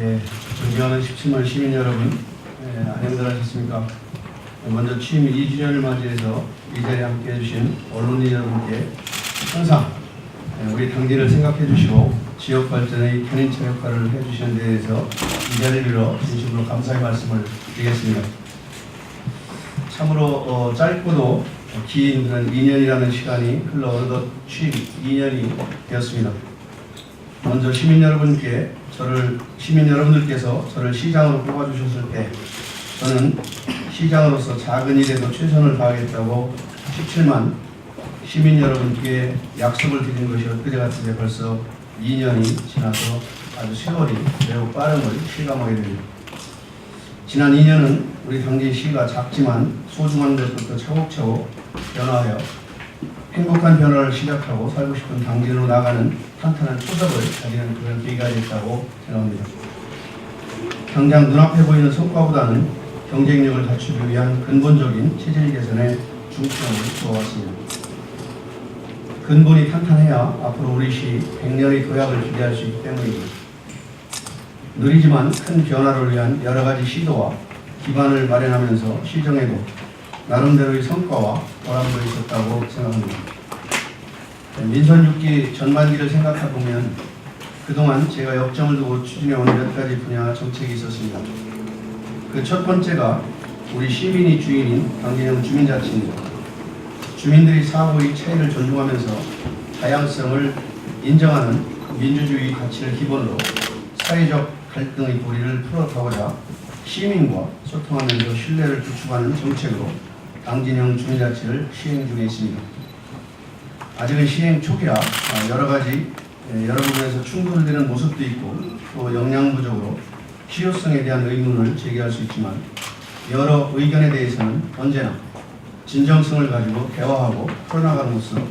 예, 존경하는 17만 시민 여러분, 예, 안녕들 하셨습니까? 먼저 취임 2주년을 맞이해서 이 자리에 함께 해주신 언론인 여러분께 항상 예, 우리 당진을 생각해 주시고 지역 발전의 견인차 역할을 해주시는 데 대해서 이 자리를 빌어 진심으로 감사의 말씀을 드리겠습니다. 참으로 어, 짧고도 긴 그런 2년이라는 시간이 흘러 어느덧 취임 2년이 되었습니다. 먼저 시민 여러분께 저를 시민 여러분들께서 저를 시장으로 뽑아주셨을 때 저는 시장으로서 작은 일에도 최선을 다하겠다고 17만 시민 여러분께 약속을 드린 것이 엊그제 같은데 벌써 2년이 지나서 아주 세월이 매우 빠름을 실감하게 됩니다. 지난 2년은 우리 당진시가 작지만 소중한 것부터 차곡차곡 변화하여 행복한 변화를 시작하고 살고 싶은 당진으로 나가는 탄탄한 초석을 다지는 그런 계기가 됐다고 생각합니다. 당장 눈앞에 보이는 성과보다는 경쟁력을 갖추기 위한 근본적인 체질 개선에 중점을 두어왔습니다. 근본이 탄탄해야 앞으로 우리 시 100년의 도약을 기대할 수 있기 때문입니다. 느리지만 큰 변화를 위한 여러 가지 시도와 기반을 마련하면서 시정에도 나름대로의 성과와 보람도 있었다고 생각합니다. 민선 6기 전반기를 생각해 보면 그동안 제가 역점을 두고 추진해온 몇 가지 분야 정책이 있었습니다. 그 첫 번째가 우리 시민이 주인인 강진형 주민자치입니다. 주민들이 사고의 차이를 존중하면서 다양성을 인정하는 민주주의 가치를 기본으로 사회적 갈등의 고리를 풀어가고자 시민과 소통하면서 신뢰를 구축하는 정책으로 당진형 주민자치를 시행 중에 있습니다. 아직은 시행 초기라 아, 여러 가지 예, 여러 부분에서 충돌되는 모습도 있고 또 역량 부족으로 실효성에 대한 의문을 제기할 수 있지만 여러 의견에 대해서는 언제나 진정성을 가지고 대화하고 풀어나감으로써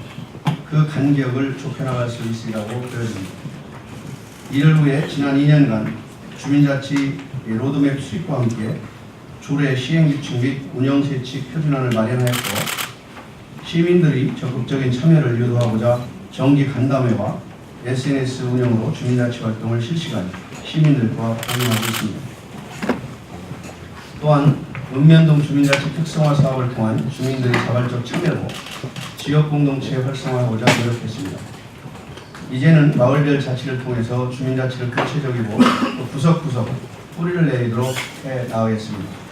그 간격을 좁혀나갈 수 있으리라고 보여집니다. 이를 위해 지난 2년간 주민자치 로드맵 수립과 함께 조례 시행 규칙 및 운영 세칙 표준안을 마련하였고 시민들이 적극적인 참여를 유도하고자 정기 간담회와 SNS 운영으로 주민자치 활동을 실시간 시민들과 공유하고 있습니다. 또한 읍면동 주민자치 특성화 사업을 통한 주민들의 자발적 참여로 지역 공동체 활성화하고자 노력했습니다. 이제는 마을별 자치를 통해서 주민자치를 구체적이고 또 구석구석 뿌리를 내리도록 해 나가겠습니다.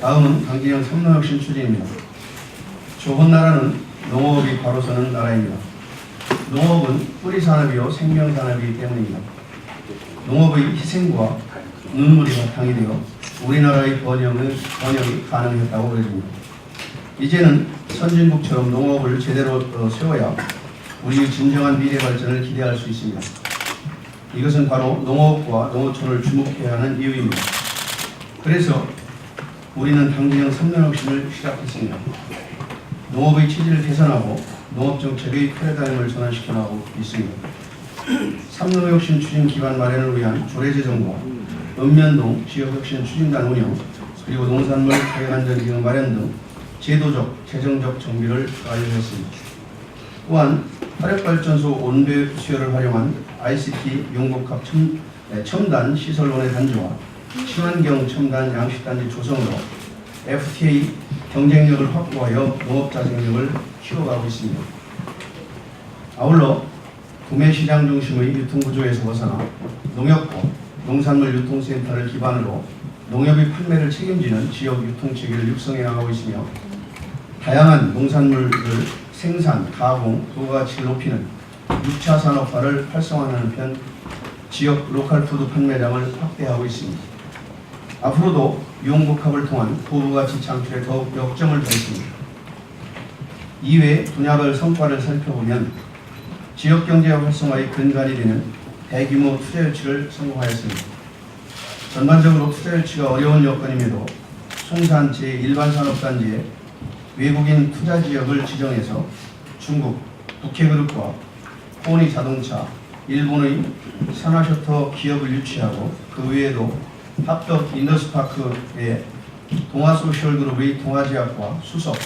다음은 강진영 삼로혁신 추진입니다. 좁은 나라는 농업이 바로 서는 나라입니다. 농업은 뿌리 산업이요 생명 산업이기 때문입니다. 농업의 희생과 눈물이 바탕이 되어 우리나라의 번영을, 번영이 가능했다고 보여집니다. 이제는 선진국처럼 농업을 제대로 어, 세워야 우리의 진정한 미래 발전을 기대할 수 있습니다. 이것은 바로 농업과 농어촌을 주목해야 하는 이유입니다. 그래서 우리는 당진형 3년 혁신을 시작했습니다. 농업의 체질을 개선하고 농업 정책의 패러다임을 전환시켜 나가고 있습니다. 3년 혁신 추진 기반 마련을 위한 조례 제정과 읍면동 지역혁신 추진단 운영 그리고 농산물 가격안전 기능 마련 등 제도적, 재정적 정비를 완료했습니다. 또한 화력발전소 온배 수요를 활용한 ICT 용복합 첨, 네, 첨단 시설론의 단지와 친환경 첨단 양식단지 조성으로 FTA 경쟁력을 확보하여 농업 자생력을 키워가고 있습니다. 아울러 구매 시장 중심의 유통 구조에서 벗어나 농협법, 농산물 유통센터를 기반으로 농협의 판매를 책임지는 지역 유통 체계를 육성해 나가고 있으며 다양한 농산물을 생산, 가공, 부가가치를 높이는 6차 산업화를 활성화하는 편 지역 로컬 푸드 판매량을 확대하고 있습니다. 앞으로도 유흥복합을 통한 부가가치 창출에 더욱 역점을 두겠습니다. 이외 분야별 성과를 살펴보면 지역경제 활성화의 근간이 되는 대규모 투자 유치를 성공하였습니다. 전반적으로 투자 유치가 어려운 여건임에도 송산 제1반산업단지에 외국인 투자 지역을 지정해서 중국, 북해그룹과 포니 자동차, 일본의 산화셔터 기업을 유치하고 그 외에도 합격 인더스파크의 동아소셜그룹의 동아지약과 수석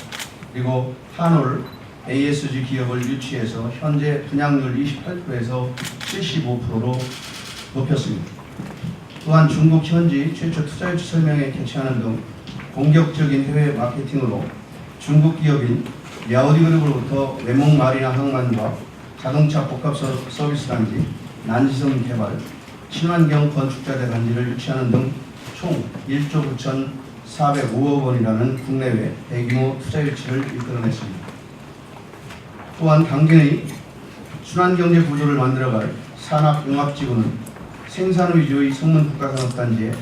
그리고 한올 ASG 기업을 유치해서 현재 분양률 28%에서 75%로 높였습니다. 또한 중국 현지 최초 투자유치 설명회 개최하는 등 공격적인 해외 마케팅으로 중국 기업인 야오디 그룹으로부터 외목 마리나 항만과 자동차 복합 서- 서비스 단지, 난지섬 개발, 친환경 건축자재 단지를 유치하는 등 총 1조 9,405억 원이라는 국내외 대규모 투자 유치를 이끌어냈습니다. 또한 당진의 순환경제 구조를 만들어갈 산업융합지구는 생산 위주의 성문 국가산업단지에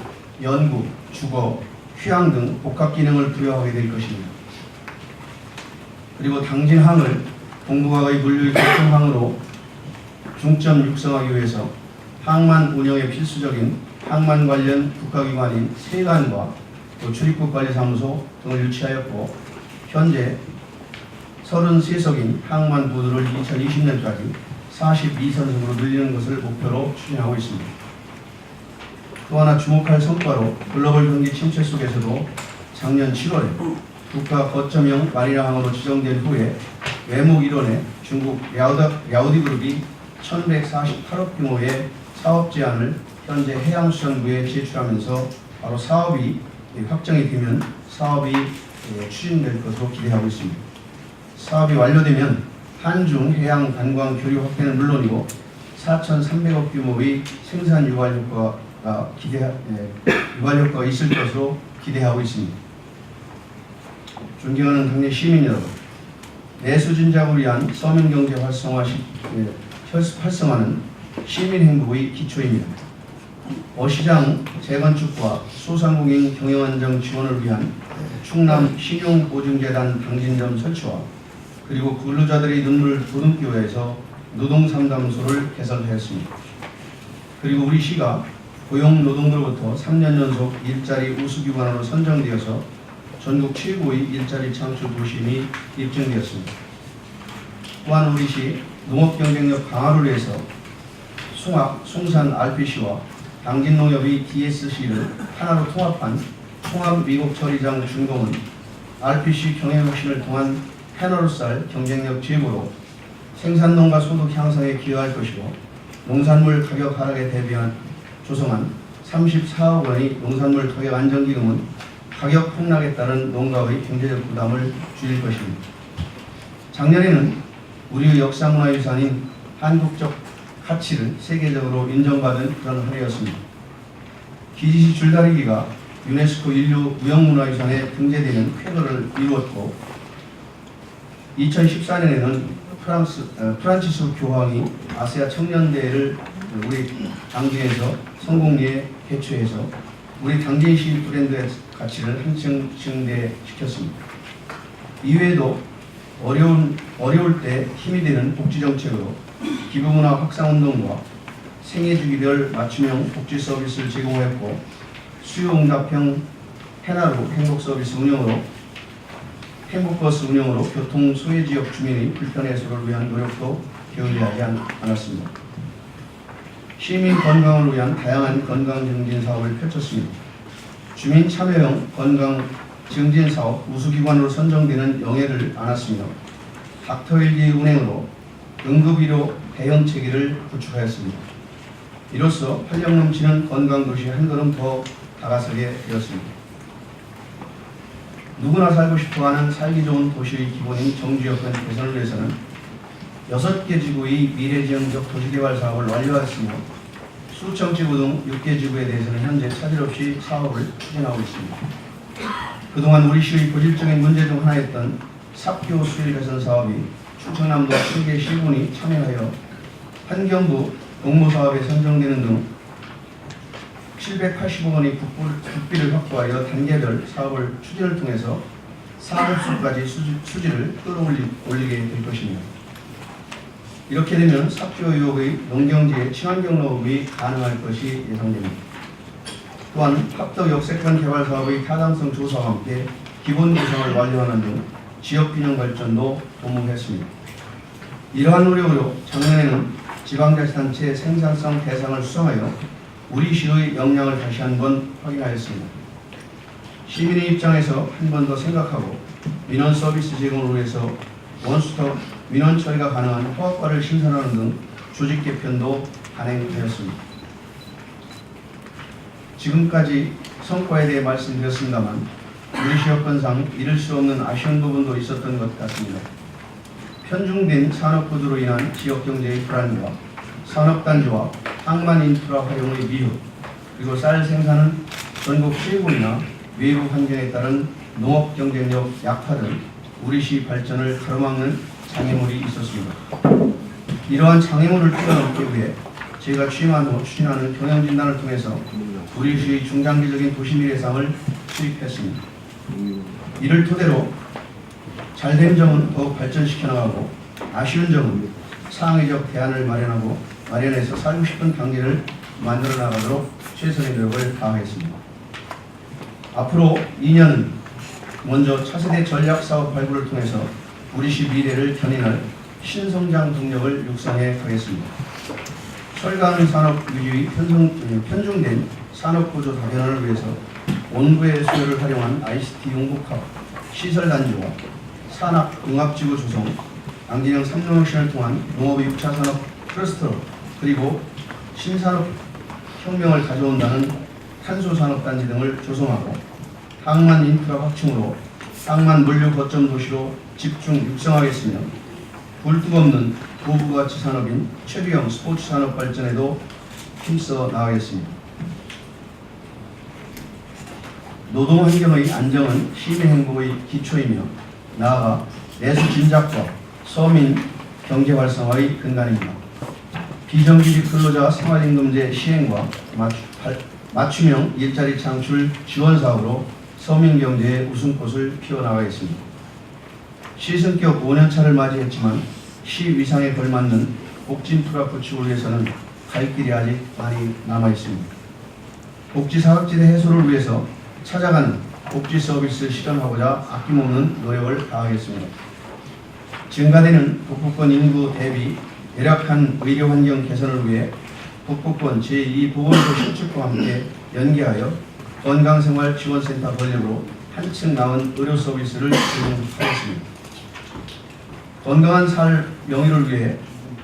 연구, 주거, 휴양 등 복합 기능을 부여하게 될 것입니다. 그리고 당진항을 동북아의 물류의 교통항으로 중점 육성하기 위해서 항만 운영에 필수적인 항만 관련 국가기관인 세관과 또 출입국 관리사무소 등을 유치하였고 현재 33석인 항만 부두를 2020년까지 42선석으로 늘리는 것을 목표로 추진하고 있습니다. 또 하나 주목할 성과로 글로벌 경기 침체 속에서도 작년 7월에 국가 거점형 마리나항으로 지정된 후에 외목 일원에 중국 야우다, 야우디 그룹이 1148억 규모의 사업 제안을 현재 해양수산부에 제출하면서 바로 사업이 확정이 되면 사업이 예, 추진될 것으로 기대하고 있습니다. 사업이 완료되면 한중 해양 관광 교류 확대는 물론이고 4,300억 규모의 생산 유발 효과가 기대 예, 유발 효과가 있을 것으로 기대하고 있습니다. 존경하는 당내 시민 여러분, 내수 진작을 위한 서민 경제 활성화 시, 예, 혈- 활성화는 시민 행복의 기초입니다. 어시장 재건축과 소상공인 경영 안정 지원을 위한 충남 신용보증재단 당진점 설치와 그리고 근로자들의 보듬기 위해서 노동상담소를 개설하였습니다. 그리고 우리 시가 고용노동부로부터 3년 연속 일자리 우수기관으로 선정되어서 전국 최고의 일자리 창출 도심이 입증되었습니다. 또한 우리 시 농업 경쟁력 강화를 위해서 송악, 송산 RPC와 당진농협의 DSC를 하나로 통합한 통합 미국 처리장 준공은 RPC 경영 혁신을 통한 패널쌀 경쟁력 제고로 생산농가 소득 향상에 기여할 것이고 농산물 가격 하락에 대비한 조성한 34억 원의 농산물 가격 안정기금은 가격 폭락에 따른 농가의 경제적 부담을 줄일 것입니다. 작년에는 우리의 역사문화유산인 한국적 가치를 세계적으로 인정받은 그런 한 해였습니다. 기지시 줄다리기가 유네스코 인류 무형문화유산에 등재되는 쾌거를 이루었고 2014년에는 프랑스, 어, 프란치스 교황이 아시아 청년대회를 우리 당진에서 성공리에 개최해서 우리 당진시 브랜드의 가치를 한층 증대시켰습니다. 이외에도 어려운, 어려울 때 힘이 되는 복지정책으로 기부문화 확산운동과 생애주기별 맞춤형 복지 서비스를 제공했고 수요응답형 해나루 행복서비스 운영으로 행복버스 운영으로 교통 소외 지역 주민의 불편 해소를 위한 노력도 게을리하지 않- 않았습니다. 시민 건강을 위한 다양한 건강 증진 사업을 펼쳤습니다. 주민 참여형 건강 증진 사업 우수기관으로 선정되는 영예를 안았으며 닥터일기 운행으로 응급의료 대응 체계를 구축하였습니다. 이로써 활력 넘치는 건강도시 한 걸음 더 다가서게 되었습니다. 누구나 살고 싶어하는 살기 좋은 도시의 기본인 정주 여건 개선을 위해서는 여섯 개 지구의 미래지향적 도시개발 사업을 완료하였으며 수청 지구 등 6개 지구에 대해서는 현재 차질 없이 사업을 추진하고 있습니다. 그동안 우리 시의 고질적인 문제 중 하나였던 삽교 수질 개선 사업이 충청남도 7개 시군이 참여하여 환경부 공모사업에 선정되는 등 780억 원의 국비를 확보하여 단계별 사업을 추진을 통해서 사업수까지 수지, 수지를 끌어올리게 될 것입니다. 이렇게 되면 삽교 의혹의 농경지의 친환경 농업이 가능할 것이 예상됩니다. 또한 합덕 역세권 개발 사업의 타당성 조사와 함께 기본 구성을 완료하는 등 지역 균형 발전도 도모했습니다. 이러한 노력으로 작년에는 지방자치단체 생산성 대상을 수상하여 우리 시의 역량을 다시 한번 확인하였습니다. 시민의 입장에서 한 번 더 생각하고 민원 서비스 제공을 위해서 원스톱 민원 처리가 가능한 허가과를 신설하는 등 조직 개편도 단행되었습니다. 지금까지 성과에 대해 말씀드렸습니다만 우리 시 여건상 잃을 수 없는 아쉬운 부분도 있었던 것 같습니다. 편중된 산업 구조로 인한 지역 경제의 불안과 산업 단지와 항만 인프라 활용의 미흡 그리고 쌀 생산은 전국 시군이나 외부 환경에 따른 농업 경쟁력 약화 등 우리 시 발전을 가로막는 장애물이 있었습니다. 이러한 장애물을 뛰어넘기 위해 제가 취임한 후 추진하는 경영 진단을 통해서 우리 시의 중장기적인 도시 예상을 수립했습니다. 이를 토대로 잘된 점은 더욱 발전시켜 나가고 아쉬운 점은 상의적 대안을 마련하고 마련해서 살고 싶은 단계를 만들어 나가도록 최선의 노력을 다하겠습니다. 앞으로 2년은 먼저 차세대 전략 사업 발굴을 통해서 우리 시 미래를 견인할 신성장 동력을 육성해 가겠습니다. 철강 산업 유지의 편성, 편중된 산업 구조 다변화를 위해서 원구의 수요를 활용한 ICT 융복합 시설 단지와 산업 융합지구 조성, 안기령 삼농혁신을 통한 농업의 6차 산업 클러스터 그리고 신산업 혁명을 가져온다는 탄소 산업 단지 등을 조성하고 항만 인프라 확충으로 항만 물류 거점 도시로 집중 육성하겠으며 굴뚝 없는 고부가치 산업인 최비형 스포츠 산업 발전에도 힘써 나가겠습니다. 노동 환경의 안정은 시민 행복의 기초이며 나아가 내수 진작과 서민 경제 활성화의 근간입니다. 비정규직 근로자 생활임금제 시행과 맞- 발- 맞춤형 일자리 창출 지원 사업으로 서민 경제의 웃음꽃을 피워나가겠습니다. 시승격 5년차를 맞이했지만 시 위상에 걸맞는 복지 인프라 구축을 위해서는 갈 길이 아직 많이 남아 있습니다. 복지 사각지대 해소를 위해서 찾아가는 복지 서비스 실현하고자 아낌없는 노력을 다하겠습니다. 증가되는 북부권 인구 대비 열악한 의료 환경 개선을 위해 북부권 제2보건소 신축과 함께 연계하여 건강생활 지원센터 건립으로 한층 나은 의료 서비스를 제공하겠습니다. 건강한 살 명의를 위해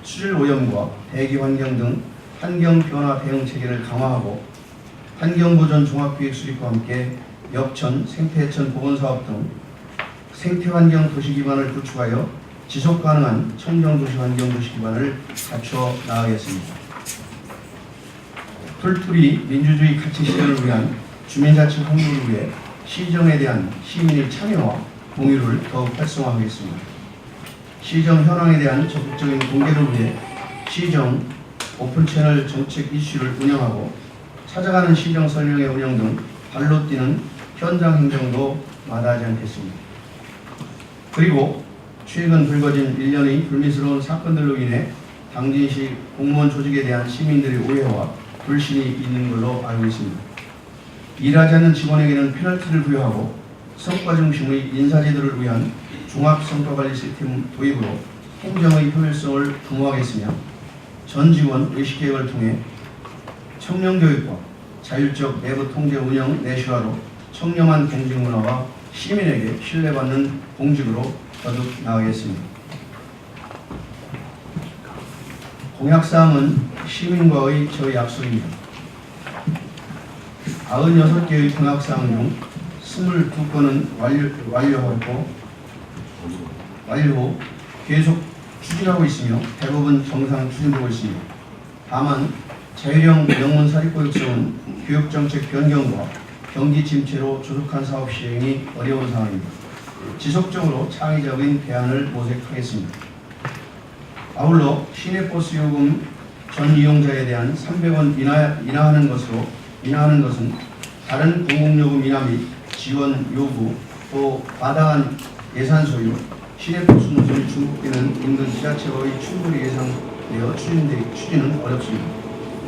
수질 오염과 대기 환경 등 환경 변화 대응 체계를 강화하고 환경보전 종합기획 수립과 함께 역천, 생태해천 보건사업 등 생태환경 도시 기반을 구축하여 지속 가능한 청정도시 환경 도시 기반을 갖춰 나가겠습니다. 풀풀이 민주주의 가치 실현을 위한 주민자치 홍보를 위해 시정에 대한 시민의 참여와 공유를 더욱 활성화하겠습니다. 시정 현황에 대한 적극적인 공개를 위해 시정 오픈 채널 정책 이슈를 운영하고 찾아가는 시정 설명회 운영 등 발로 뛰는 현장 행정도 마다하지 않겠습니다. 그리고 최근 불거진 일련의 불미스러운 사건들로 인해 당진시 공무원 조직에 대한 시민들의 오해와 불신이 있는 걸로 알고 있습니다. 일하지 않는 직원에게는 페널티를 부여하고 성과 중심의 인사제도를 위한 종합성과관리 시스템 도입으로 행정의 효율성을 도모하겠으며 전 직원 의식계획을 통해 청년교육과 자율적 내부 통제 운영 내실화로 청렴한 공직 문화와 시민에게 신뢰받는 공직으로 거듭 나가겠습니다. 공약사항은 시민과의 저의 약속입니다. 96개의 공약사항 중 22건은 완료, 완료하고 완료 후 계속 추진하고 있으며 대부분 정상 추진되고 있습니다. 다만 자율형 명문 사립고 육성은 교육정책 변경과 경기 침체로 조속한 사업 시행이 어려운 상황입니다. 지속적으로 창의적인 대안을 모색하겠습니다. 아울러 시내버스 요금 전 이용자에 대한 300원 인하, 인하하는 것으로 인하하는 것은 다른 공공요금 인하 및 지원 요구 또 마다한 예산 소유 시내버스 노선이 중복되는 인근 지자체와의 충돌이 예상되어 추진되, 추진은 어렵습니다.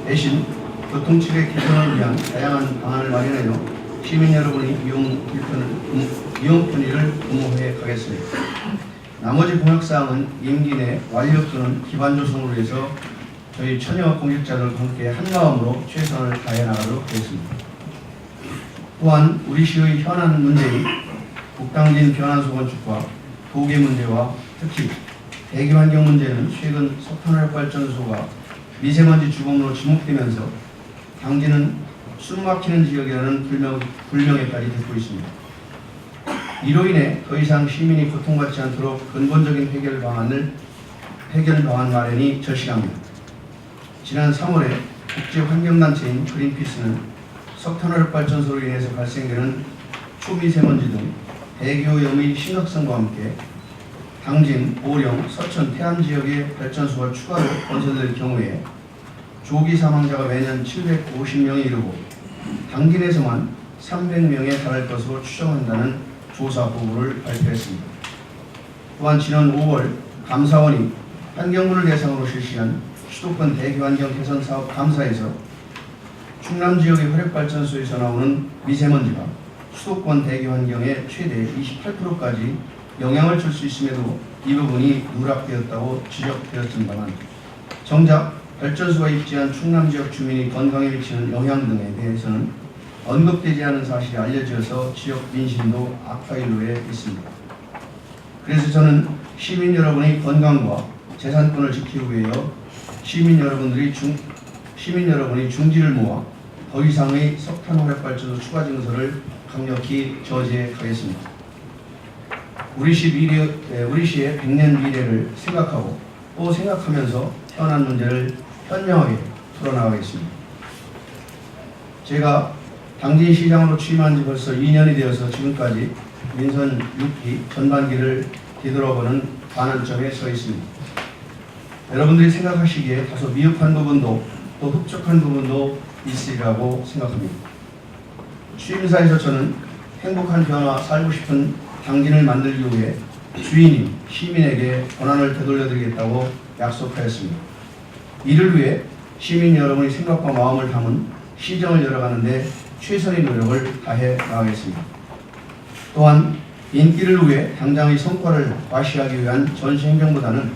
대신 교통체계 개선을 위한 다양한 방안을 마련하여 시민 여러분의 이용 불편을 음, 이용 편의를 도모해 가겠습니다. 나머지 공약사항은 임기 내 완료 또는 기반 조성을 위해서 저희 처녀 공직자들과 함께 한마음으로 최선을 다해 나가도록 하겠습니다. 또한 우리 시의 현안 문제인 북당진 변환소 건축과 도계 문제와 특히 대기 환경 문제는 최근 석탄화력 발전소가 미세먼지 주범으로 지목되면서 당진은 숨막히는 지역이라는 불명, 불명예까지 듣고 있습니다. 이로 인해 더 이상 시민이 고통받지 않도록 근본적인 해결 방안을 해결 방안 마련이 절실합니다. 지난 3월에 국제 환경단체인 그린피스는 석탄화력 발전소로 인해서 발생되는 초미세먼지 등 대기오염의 심각성과 함께 당진, 보령, 서천, 태안 지역의 발전소가 추가로 건설될 경우에 조기 사망자가 매년 750명에 이르고 당진에서만 300명에 달할 것으로 추정한다는 조사 보고를 발표했습니다. 또한 지난 5월 감사원이 환경부를 대상으로 실시한 수도권 대기환경 개선 사업 감사에서 충남 지역의 화력발전소에서 나오는 미세먼지가 수도권 대기환경에 최대 28%까지 영향을 줄 수 있음에도 이 부분이 누락되었다고 지적되었습니다만 정작 발전소가 입지한 충남 지역 주민의 건강에 미치는 영향 등에 대해서는 언급되지 않은 사실이 알려져서 지역 민심도 악화일로에 있습니다. 그래서 저는 시민 여러분의 건강과 재산권을 지키기 위해 시민 여러분들이 중 시민 여러분이 중지를 모아 더 이상의 석탄 화력 발전소 추가 증설을 강력히 저지해 가겠습니다. 우리 시 미래, 에, 우리 시의 100년 미래를 생각하고 또 생각하면서 태어난 문제를 현명하게 풀어나가겠습니다. 제가 당진 시장으로 취임한 지 벌써 2년이 되어서 지금까지 민선 6기 전반기를 뒤돌아보는 반환점에 서 있습니다. 여러분들이 생각하시기에 다소 미흡한 부분도 또 흡족한 부분도 있으리라고 생각합니다. 취임사에서 저는 행복한 변화 살고 싶은 당진을 만들기 위해 주인인 시민에게 권한을 되돌려드리겠다고 약속하였습니다. 이를 위해 시민 여러분의 생각과 마음을 담은 시정을 열어가는데 최선의 노력을 다해 나가겠습니다. 또한 인기를 위해 당장의 성과를 과시하기 위한 전시 행정보다는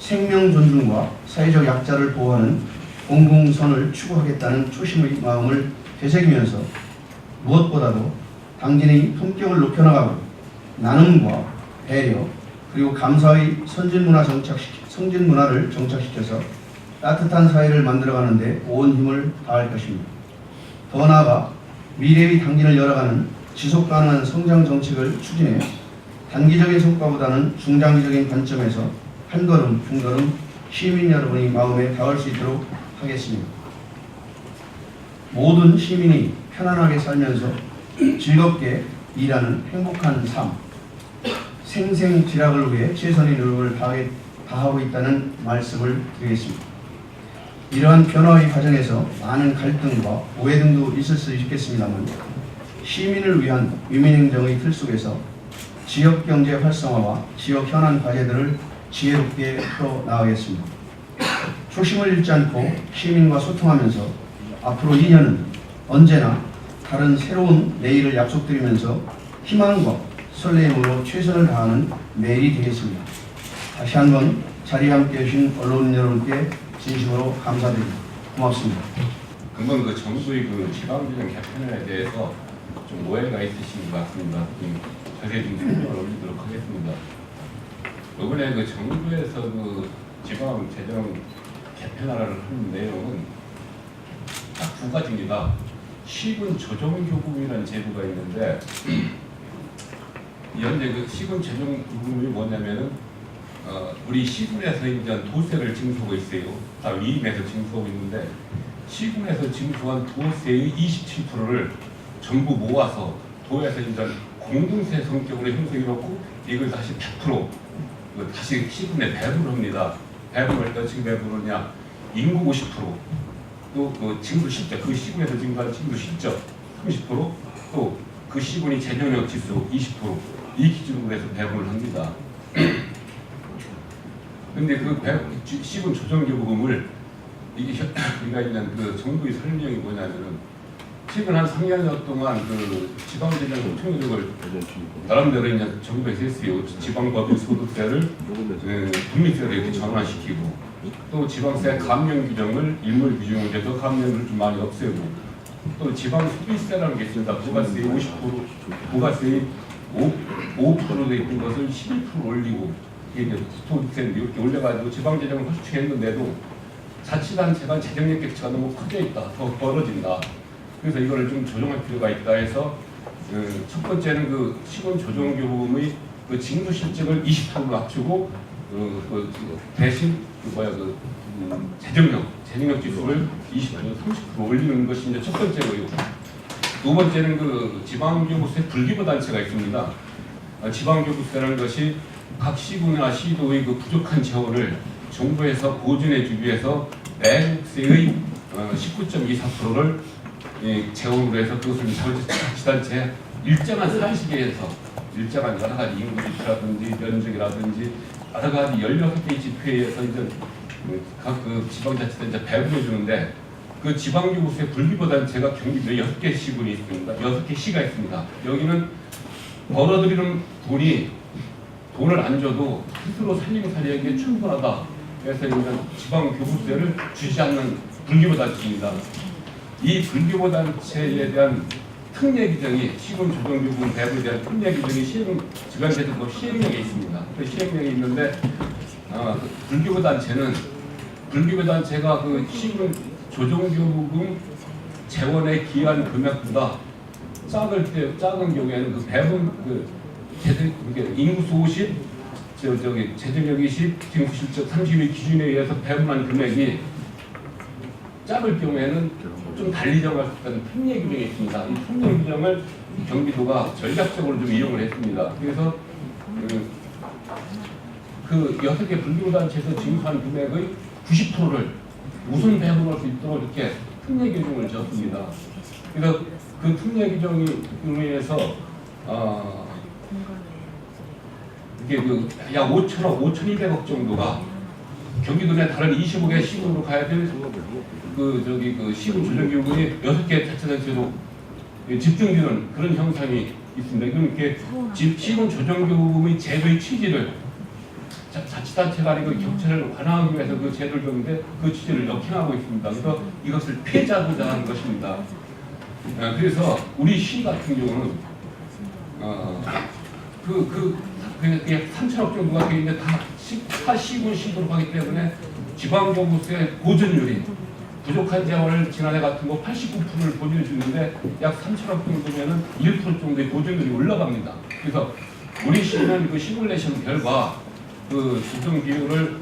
생명 존중과 사회적 약자를 보호하는 공공선을 추구하겠다는 초심의 마음을 되새기면서 무엇보다도 당진의 품격을 높여나가고 나눔과 배려 그리고 감사의 선진문화 정착시 성진문화를 정착시켜서 따뜻한 사회를 만들어가는데 온 힘을 다할 것입니다. 더 나아가 미래의 당진을 열어가는 지속 가능한 성장 정책을 추진해 단기적인 성과보다는 중장기적인 관점에서 한 걸음 한 걸음 시민 여러분의 마음에 닿을 수 있도록 하겠습니다. 모든 시민이 편안하게 살면서 즐겁게 일하는 행복한 삶, 생생지락을 위해 최선의 노력을 다해, 다하고 있다는 말씀을 드리겠습니다. 이러한 변화의 과정에서 많은 갈등과 오해 등도 있을 수 있겠습니다만 시민을 위한 위민행정의 틀 속에서 지역 경제 활성화와 지역 현안 과제들을 지혜롭게 풀어 나가겠습니다. 초심을 잃지 않고 시민과 소통하면서 앞으로 2년은 언제나 다른 새로운 내일을 약속드리면서 희망과 설레임으로 최선을 다하는 매일이 되겠습니다. 다시 한번 자리에 함께 해주신 언론 여러분께 진심으로 감사드립니다. 고맙습니다. 금방 그 정부의 그 지방재정 개편에 대해서 좀 오해가 있으신 것 같습니다. 좀 자세히 좀 설명을 올리도록 하겠습니다. 이번에 그 정부에서 그 지방 재정 개편하라는 내용은 딱 두 가지입니다. 시군 조정 교부이라는 제도가 있는데 현재 그 시군 조정 교부이 뭐냐면은 어, 우리 시군에서 이제 도세를 징수하고 있어요. 다 위임해서 징수하고 있는데 시군에서 징수한 도세의 27%를 전부 모아서 도에서 이제 공동세 성격으로 형성해놓고 이걸 다시 100% 이거 다시 시군에 배분을 합니다. 배분할 때 어떻게 배분하냐? 인구 50%또그 징수 실적 그 시군에서 징수한 징수 실적 30%또 그 시군이 재정력 지수 20% 이 기준으로 해서 배분을 합니다. 근데 그 배- 지- 시군 조정교부금을 이게 현- 우리가 있는 그 정부의 설명이 뭐냐면은 최근 한 3년 동안 그 지방재정 총력을 나름대로 이제 정부에서 했어요. 지방법인 소득세를 그 국민세로 이렇게 전환시키고 또 지방세 감면 규정을 일몰 규정을 해서 감면을 좀 많이 없애고 또 지방 소비세라는 게 있습니다. 부가세 50% 부가세 5, 5%돼 있는 것을 12% 올리고 이게 이제 소득세를 이렇게 올려가지고 지방재정을 허축했는데도 자치단체가 재정력 격차가 너무 크게 있다. 더 벌어진다. 그래서 이거를 좀 조정할 필요가 있다 해서 그 첫 번째는 그 시군 조정 교부금의 그 징수 실적을 28로 낮추고 그, 그, 그 대신 그 뭐야 그 음, 재정력 재정력 지수를 20에서 30% 올리는 것이 이제 첫 번째고요. 두 번째는 그 지방교부세 불기부 단체가 있습니다. 어, 지방교부세라는 것이 각 시군이나 시도의 그 부족한 재원을 정부에서 보존해 주기 위해서 내국세의 어, 19.24%를 재원으로 해서 그것을 자치단체 일정한 산식에서 일정한 여러 가지 지표라든지 면적이라든지 여러 가지 16개의 지표에서 이제 각그 지방자치단체 배분해 주는데 그 지방교부세 불기부단체가 경기도에 6개 시군이 있습니다. 6개 시가 있습니다. 여기는 벌어들이는 돈이 돈을 안 줘도 스스로 살림살이하기에 충분하다. 그래서 이제 지방교부세를 주지 않는 불기부단체입니다. 이 불교보단체에 대한 특례 규정이 시군 조정교부금 배분에 대한 특례 규정이 시행 지방제도법 시행령에 있습니다. 그 시행령에 있는데 아, 그 불교보단체는 불교보단체가 그 시군 조정교부금 재원에 기한 금액보다 작을 때 작은 경우에는 그 배분 그 재정 인구수 50, 저 저기 재정력 20, 징수 실적 30의 기준에 의해서 배분한 금액이 작을 경우에는 좀 달리 정할 수 있다는 특례 규정이 있습니다. 이 특례 규정을 경기도가 전략적으로 좀 이용을 했습니다. 그래서 그, 그 여섯 개 불교단체에서 징수한 금액의 90%를 우선 배분할 수 있도록 이렇게 특례 규정을 지었습니다. 그래서 그 특례 규정에 의해서 어, 이게 그약 5천억, 5,200억 정도가 경기도 내 다른 25개 시군으로 가야 될 그 저기 그 시군 조정기구이 여섯 개 자치단체로 집중되는 그런 현상이 있습니다. 이건 이렇게 집 시군 조정기구의 제도의 취지를 자, 자치단체가 아니고 격차를 완화하기 위해서 그 제도를 줬는데 그 취지를 역행하고 있습니다. 그래서 이것을 폐지하고자 하는 것입니다. 아, 그래서 우리 시 같은 경우는 어, 그, 그, 그, 3천억 정도가 되는데 다 시, 타 시군 시도로 가기 때문에 지방정부세 보존율이 부족한 재원을 지난해 같은 거 89%를 보존해 주는데 약 3천억 정도면은 1% 정도의 보존율이 올라갑니다. 그래서 우리 시는 그 시뮬레이션 결과 그 조정 비율을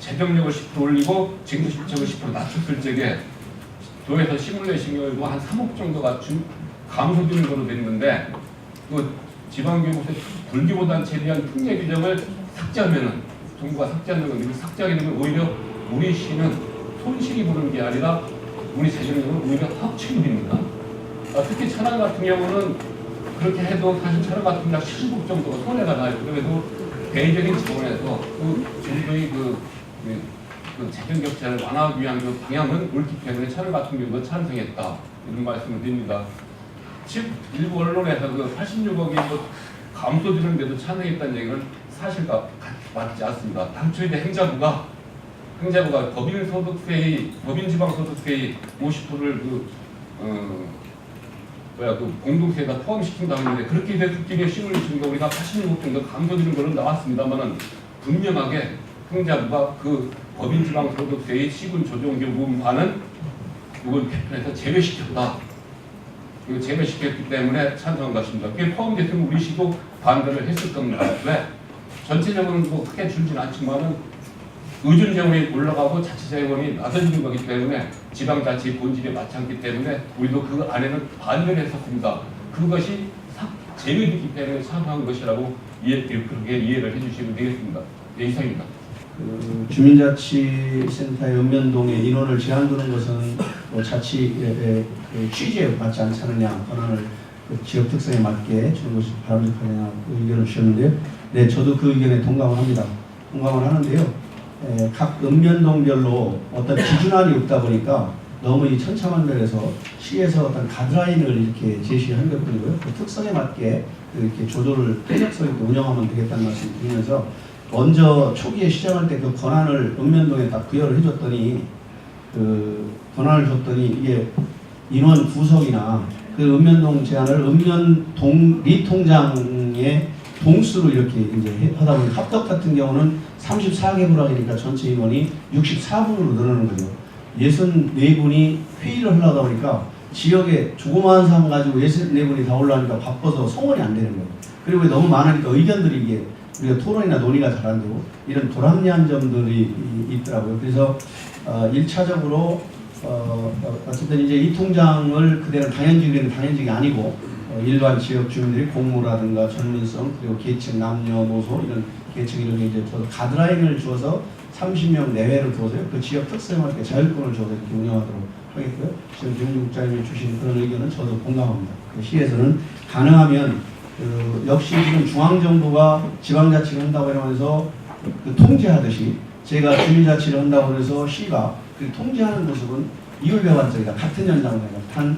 재정력을 10% 올리고 징수 실적을 10% 낮췄을 적에 도에서 시뮬레이션 결과 한 3억 정도가 중 감소되는 걸로 됐는데 그 지방교부세 불기보단체에 대한 특례 규정을 삭제하면은 정부가 삭제하는 건데 그 삭제하게 되면 오히려 우리 시는 손실이 보는 게 아니라 우리 재정력은 오히려 확충이 됩니다. 아, 특히 천안 같은 경우는 그렇게 해도 사실 천안 같은 경우 70억 정도가 손해가 나요. 그래도 대외적인 차원에서 그 정부의 그, 그, 그 재정 격차를 완화하기 위한 그 방향은 옳기 때문에 천안 같은 경우도 찬성했다. 이런 말씀을 드립니다. 즉 일부 언론에서 그 86억이 뭐 감소되는데도 찬성했다는 얘기는 사실과 맞지 않습니다. 당초 이제 행자부가 행자부가 법인 소득세의 법인 지방 소득세의 50%를 그 어, 뭐야 그 공동세에다 포함시킨다고 했는데 그렇게 됐기에 시뮬레이션과 우리가 86억 정도 감소되는 걸로 나왔습니다만은 분명하게 행자부가 그 법인 지방 소득세의 시군 조정 교부만은 이걸 개편해서 제외시켰다. 이거 제외시켰기 때문에 찬성한 것입니다. 그게 포함됐으면 우리 시도 반대를 했을 겁니다. 왜? 전체적으로는 뭐 크게 줄진 않지만은 의존 재원이 올라가고 자치 재원이 낮아지는 거기 때문에 지방자치 본질에 맞지 않기 때문에 우리도 그 안에는 반대를 했었습니다. 그것이 사- 제외됐기 때문에 찬성한 것이라고 이해, 그렇게 이해를 해주시면 되겠습니다. 네, 이상입니다. 그 주민자치센터의 읍면동에 인원을 제한 두는 것은 뭐 자치의 그 취지에 맞지 않지 않느냐 권한을 그 지역 특성에 맞게 주는 것이 바람직하냐 그 의견을 주셨는데요. 네, 저도 그 의견에 동감을 합니다. 동감을 하는데요. 에, 각 읍면동별로 어떤 기준안이 없다 보니까 너무 이 천차만별해서 시에서 어떤 가드라인을 이렇게 제시한 것 뿐이고요. 그 특성에 맞게 이렇게 조도를 쾌적성 있게 운영하면 되겠다는 말씀 드리면서 먼저 초기에 시작할 때 그 권한을 읍면동에 딱 부여를 해줬더니 그 권한을 줬더니 이게 인원 구성이나 그 읍면동 제안을 읍면동 리통장의 동수로 이렇게 이제 해- 하다 보니 합덕 같은 경우는 34개 부락이니까 전체 인원이 64분으로 늘어나는 거예요. 64분이 회의를 하려다 보니까 지역에 조그마한 사람 가지고 예술 내분이 다 올라오니까 바빠서 성원이 안 되는 거예요. 그리고 너무 많으니까 의견들이 이게 우리가 토론이나 논의가 잘 안 되고 이런 불합리한 점들이 이- 있더라고요. 그래서 어, 1차적으로 어, 어, 어쨌든 이제 이 통장을 그대로 당연직은 당연직이 아니고 어, 일반 지역 주민들이 공무라든가 전문성 그리고 계층 남녀노소 이런 계층 이런 게 이제 저 가드라인을 주어서 30명 내외로 두어서요 그 지역 특성에 맞게 자율권을 주어서 이렇게 운영하도록 하겠고요. 지금 김웅 국장님이 주신 그런 의견은 저도 공감합니다. 그 시에서는 가능하면 그 역시 지금 중앙정부가 지방자치를 한다고 하면서 그 통제하듯이 제가 주민자치를 한다고 해서 시가 그 통제하는 모습은 이율배반적이다. 같은 내가 단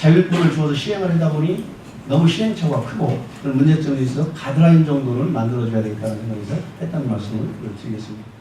자율권을 주어서 시행을 하다 보니 너무 시행착오가 크고 그런 문제점이 있어 가드라인 정도는 만들어줘야 되겠다는 생각에서 했다는 말씀을 드리겠습니다.